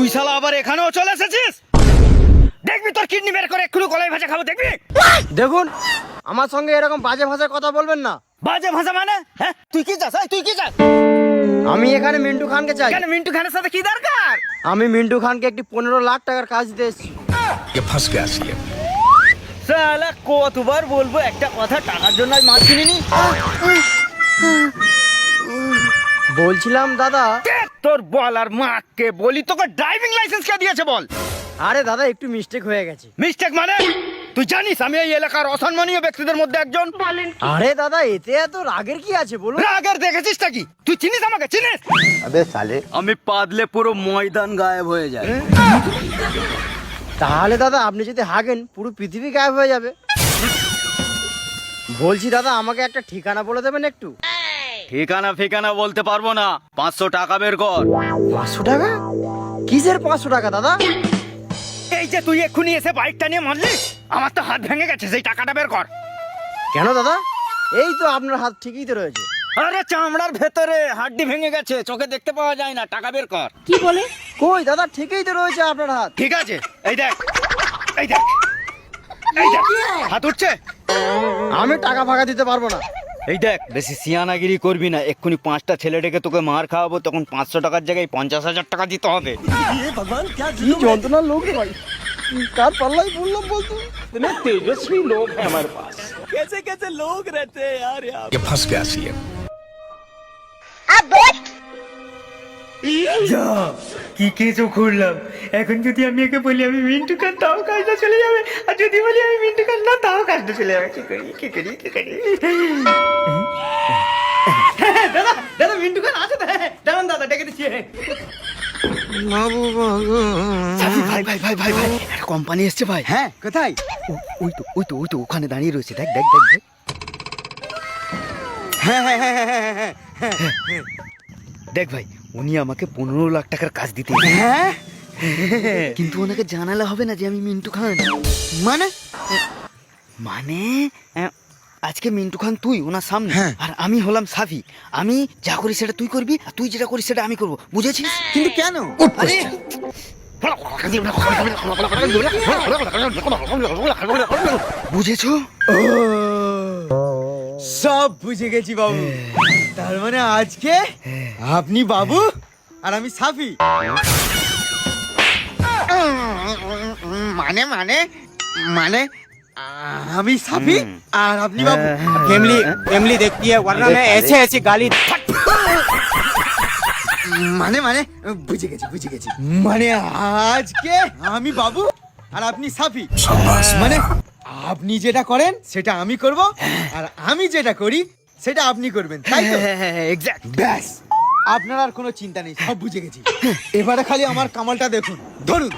তুই শালা আবার এখানেও চলে এসেছিস? দেখবি তোর কিডনি বের করে একটু কলাই ভাজা খাব দেখবি? দেখুন আমার সঙ্গে এরকম বাজে ভাষায় কথা বলবেন না। বাজে ভাষা মানে? হ্যাঁ? তুই কি চাস তুই কি চাস? আমি এখানে মিন্টু খানকে চাই। কেন মিন্টু খানের সাথে কি দরকার? আমি মিন্টু খানকে একটি পনেরো লাখ টাকার কাজ দিতে এসেছি। শালা কতবার বলব একটা কথা টাকার জন্য আজ মাছ কিনিনি? বলছিলাম দাদা। তোর বল আর মাকে বলি তোকে ড্রাইভিং লাইসেন্স কে দিয়েছে বল? আরে দাদা একটু মিস্টেক হয়ে গেছে। মিস্টেক মানে? তুই জানিস আমি এই এলাকার অসম্মানীয় ব্যক্তিদের মধ্যে একজন। আরে দাদা এতে এত রাগের কি আছে বলুন। রাগের দেখেছিস নাকি তুই চিনিস আমাকে? চিনিস? আবে সালে আমি পাদলে পুরো ময়দান গায়েব হয়ে যায় তাহলে দাদা আপনি যদি হাগেন পুরো পৃথিবী গায়েব হয়ে যাবে। বলছি দাদা আমাকে একটা ঠিকানা বলে দেবেন একটু? ঠিকানা ফিকানা বলতে পারব না। পাঁচশো টাকা বের কর। পাঁচশো টাকা? কিসের পাঁচশো টাকা দাদা? এই যে তুই এক্ষুনি এসে বাইকটা নিয়ে মারলি আমার তো হাত ভেঙে গেছে সেই টাকাটা বের কর। কেন দাদা? এই তো আপনার হাত ঠিকই তো রয়েছে। আরে চামড়ার ভেতরে হাড্ডি ভেঙে গেছে চোখে দেখতে পাওয়া যায় না টাকা বের কর। কি বলে? কই দাদা ঠিকই তো রয়েছে আপনার হাত। ঠিক আছে এই দেখ এই দেখ এই দেখ হাত উঠছে? আমি টাকা ফাঁকা দিতে পারব না। এই দেখ বেশি সিয়ানাগিরি করবি না এক্ষুনি পাঁচটা ছেলে ডেকে তোকে মার খাওয়াবো তখন পাঁচশো টাকার জায়গায় পঞ্চাশ হাজার টাকা দিতে হবে কি যন্ত্রণার লোক রে ভাই কার পাল্লাই বললাম বলতো ये फंस गया सीएम কি কেঁচো খুঁড়লাম। এখন যদি আমি একে বলি আমি মিন্টু খান তাও কাজটা চলে যাবে। আর যদি বলি আমি মিন্টু খান না তাও কাজটা চলে যাবে। কি করি কি করি কি করি? দাদা দাদা মিন্টু খান আছে হ্যাঁ, হ্যাঁ, দাঁড়ান দাদা ডেকে দিচ্ছি হ্যাঁ। ভাই ভাই ভাই ভাই ভাই কোম্পানি এসছে ভাই। হ্যাঁ কোথায়? ওই তো ওই তো ওই তো ওখানে দাঁড়িয়ে রয়েছে দেখ দেখ দেখ দেখ। হ্যাঁ হ্যাঁ হ্যাঁ হ্যাঁ হ্যাঁ হ্যাঁ। দেখ ভাই উনি আমাকে পনেরো লাখ টাকার কাজ দিতে হ্যাঁ? কিন্তু ওনাকে জানালে হবে না যে আমি মিন্টু খান। মানে? মানে? আজকে মিন্টু খান তুই ওনার সামনে। হ্যাঁ। আর আমি হলাম সাফি। আমি যা করি সেটা তুই করবি আর তুই যেটা করিস সেটা আমি করব। বুঝেছিস? কিন্তু কেন? আরে! বুঝেছ? সব বুঝে গেছি বাবু। তার মানে আজকে আপনি বাবু আর আমি সাফি মানে মানে মানে আমি সাফি আর আপনি বাবু फैमिली फैमिली देखती है वरना मैं ऐसे ऐसे गाली মানে মানে বুঝে গেছি বুঝে গেছি মানে আজকে আমি বাবু আর আপনি সাফি মানে আপনি যেটা করেন সেটা আমি করব আর আমি যেটা করি সেটা আপনি করবেন তাই তো? এক্স্যাক্ট ব্যাস। আপনার আর কোনো চিন্তা নেই সব বুঝে গেছি। এবারে খালি আমার কামালটা দেখুন ধরুন।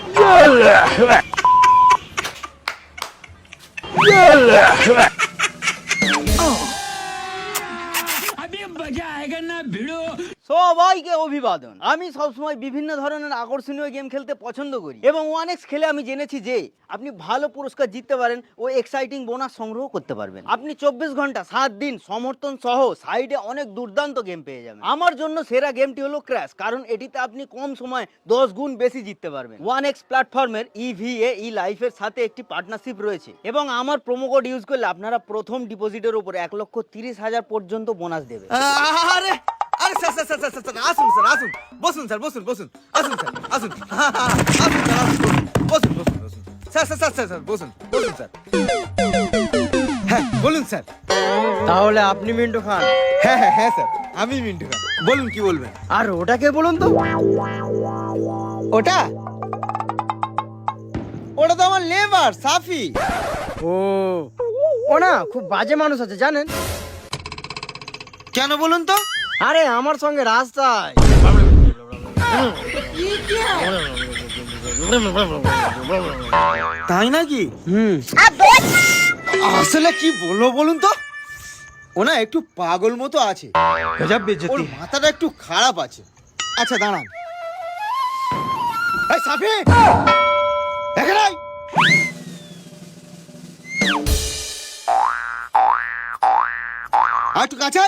সবাইকে অভিবাদন। আমি সবসময় বিভিন্ন ধরনের আকর্ষণীয় গেম খেলতে পছন্দ করি। এবং ওয়ান এক্স খেলে আমি জেনেছি যে আপনি ভালো পুরস্কার জিততে পারেন ও এক্সাইটিং বোনাস সংগ্রহ করতে পারবেন। আপনি চব্বিশ ঘণ্টা সাত দিন সমর্থন সহ সাইডে অনেক দুর্দান্ত গেম পেয়ে যাবেন। আমার জন্য সেরা গেমটি হলো ক্র্যাশ কারণ এটিতে আপনি কম সময় দশ গুণ বেশি জিততে পারবেন। ওয়ান এক্স প্ল্যাটফর্মের ইভিএ ই লাইফের সাথে একটি পার্টনারশিপ রয়েছে। এবং আমার প্রোমো কোড ইউজ করলে আপনারা প্রথম ডিপোজিটের উপর এক লক্ষ তিরিশ হাজার পর্যন্ত বোনাস দেবে আরে স্যার স্যার স্যার স্যার আসুন স্যার আসুন। বসুন স্যার বসুন বসুন। আসুন স্যার আসুন। আসুন স্যার আসুন বসুন বসুন বসুন। স্যার স্যার স্যার স্যার বসুন বসুন স্যার। হ্যাঁ বলুন স্যার। তাহলে আপনি মিন্টু খান। হ্যাঁ হ্যাঁ হ্যাঁ স্যার আমি মিন্টু খান। বলুন কি বলবেন? আর ওটাকে বলুন তো। ওটা? ওটা তো আমার লেবার সাফি। ও ও না খুব বাজে মানুষ আছে জানেন? কেন বলুন তো? আরে আমার সঙ্গে রাস্তায়। তাই নাকি? হুম। আসলে কি বলব বলুন তো? ও না একটু পাগল মতো আছে। ওর মাথাটা একটু খারাপ আছে। আচ্ছা দাঁড়ান। এই সাফি! এখানে আয়। একটু কাছে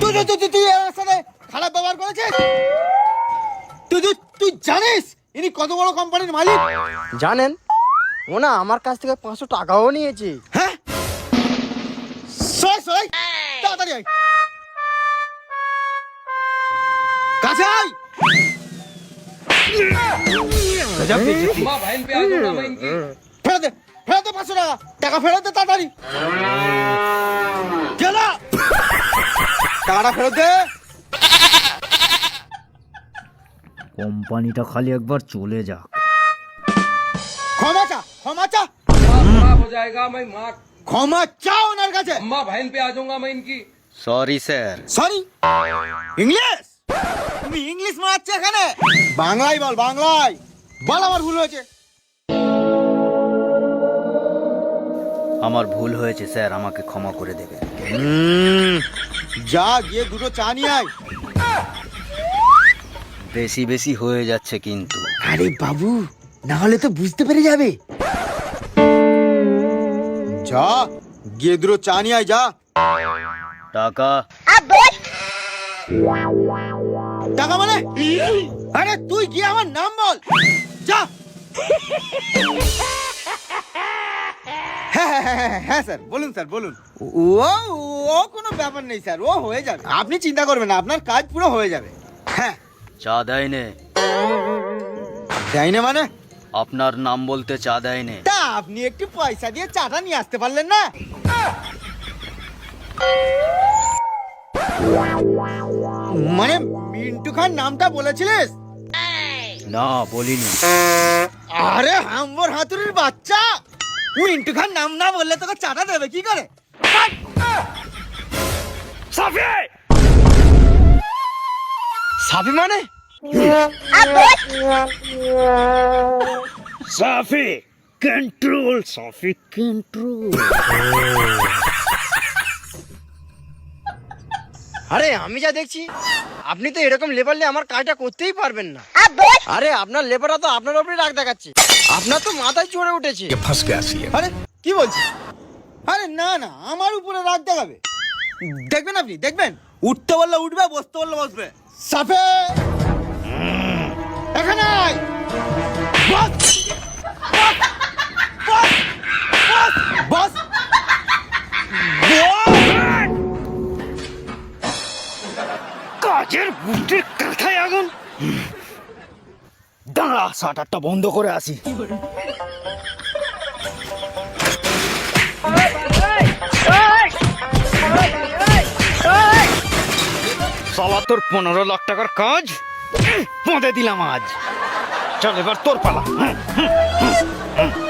তুই তুই- তুই তুই তুই আমার সাথে খারাপ ব্যবহার করেছিস তুই তুই তুই জানিস ইনি কত বড় কোম্পানির মালিক জানেন ও না আমার কাছ থেকে পাঁচশো টাকাও নিয়েছে। হ্যাঁ? সই সই তাড়াতাড়ি আয়। কাছে আয়। ফেরত দে ফেরত দে পাঁচশো টাকা। টাকা ফেরত দে তাড়াতাড়ি। টাকাটা ফেরত দে কোম্পানিটা খালি একবার চলে যাক ক্ষমা চা ক্ষমা চা हो जाएगा मैं माँ ক্ষমা চা ওনার কাছে अम्मा बहन पे आ जाऊंगा मैं इनकी সরি স্যার সরি ইংলিশ তুমি ইংলিশ মারাচ্ছ এখানে বাংলায় বল বাংলায় বল আমার ভুল হয়েছে আমার ভুল হয়েছে স্যার আমাকে ক্ষমা করে দেবেন। যা গিয়ে দুটো চা নিয়ে আয়। বেশি বেশি হয়ে যাচ্ছে কিন্তু। আরে বাবু না হলে তো বুঝতে পেরে যাবে। যা গিয়ে দুটো চা নিয়ে আয় যা। টাকা? টাকা মানে? আরে তুই গিয়ে আমার নাম বল। যা। হ্যাঁ হ্যাঁ, হ্যাঁ, স্যার বলুন স্যার বলুন। ও ও কোনো ব্যাপার নেই স্যার ও হয়ে যাবে। আপনি চিন্তা করবেন না আপনার কাজ পুরো হয়ে যাবে। হ্যাঁ। চা দেয়নে। যাই মানে? আপনার নাম বলতে চা দেয়নে। তা আপনি একটু পয়সা দিয়ে চাটা নিয়ে আসতে পারলেন না? মানে মিন্টু খান নামটা বলেছিলিস? না বলিনি। আরে হাম্বর হাতুড়ির বাচ্চা! মিন্টু খান নাম না বললে তোকে চাটা দেবে কি করে? সাফি! মানে? সাফি কন্ট্রোল সাফি কন্ট্রোল আরে আমি যা দেখছি আপনি তো এরকম লেবার নিয়ে আমার কাজটা করতেই পারবেন না। আরে আপনার লেবাররা তো আপনার উপরে রাগ দেখাচ্ছে। আপনার তো মাথায় চড়ে উঠেছে। আরে কি বলছি আরে না না আমার উপরে রাগ দেখাবে। দেখবেন আপনি দেখবেন? উঠতে বললে উঠবে বসতে বললে বসবে। সাফে! এখানে বস! বস! বস! বস! কাজের বুটের কাঁথায় আগুন? দাঁড়া, শাটারটা বন্ধ করে আসি। সালা তোর পনেরো লাখ টাকার কাজ? পঁদে দিলাম আজ। চল, এবার তোর পালা। হুম।